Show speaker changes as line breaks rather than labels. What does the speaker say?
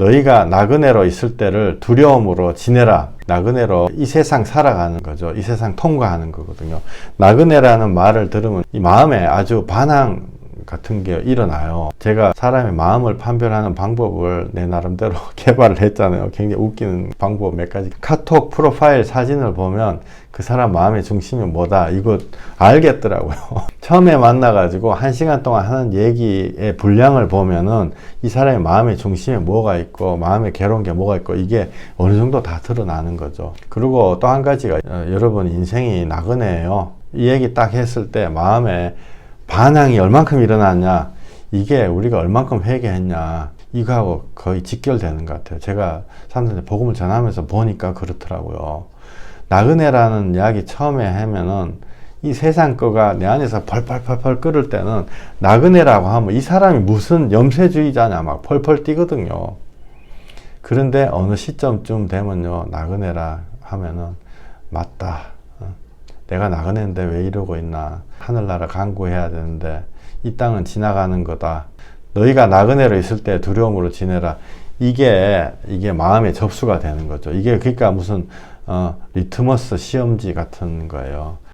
너희가 나그네로 있을 때를 두려움으로 지내라. 나그네로 이 세상 살아가는 거죠. 이 세상 통과하는 거거든요. 나그네라는 말을 들으면 이 마음에 아주 반항 같은 게 일어나요. 제가 사람의 마음을 판별하는 방법을 내 나름대로 개발을 했잖아요. 굉장히 웃기는 방법 몇 가지. 카톡 프로파일 사진을 보면 그 사람 마음의 중심이 뭐다. 이거 알겠더라고요. 처음에 만나가지고 한 시간 동안 하는 얘기의 분량을 보면은 이 사람의 마음의 중심에 뭐가 있고 마음에 괴로운 게 뭐가 있고 이게 어느 정도 다 드러나는 거죠. 그리고 또 한 가지가 어, 여러분 인생이 나그네예요. 이 얘기 딱 했을 때 마음에 반항이 얼만큼 일어났냐 이게 우리가 얼만큼 회개했냐 이거하고 거의 직결되는 것 같아요. 제가 사람들한테 복음을 전하면서 보니까 그렇더라고요. 나그네라는 이야기 처음에 하면은 이 세상 거가 내 안에서 펄펄펄펄 끓을 때는 나그네라고 하면 이 사람이 무슨 염세주의자냐 막 펄펄 뛰거든요. 그런데 어느 시점쯤 되면요 나그네라 하면은 맞다. 어, 내가 나그네인데 왜 이러고 있나 하늘나라 강구해야 되는데 이 땅은 지나가는 거다. 너희가 나그네로 있을 때 두려움으로 지내라. 이게 이게 마음의 접수가 되는 거죠. 이게 그러니까 무슨 어, 리트머스 시험지 같은 거예요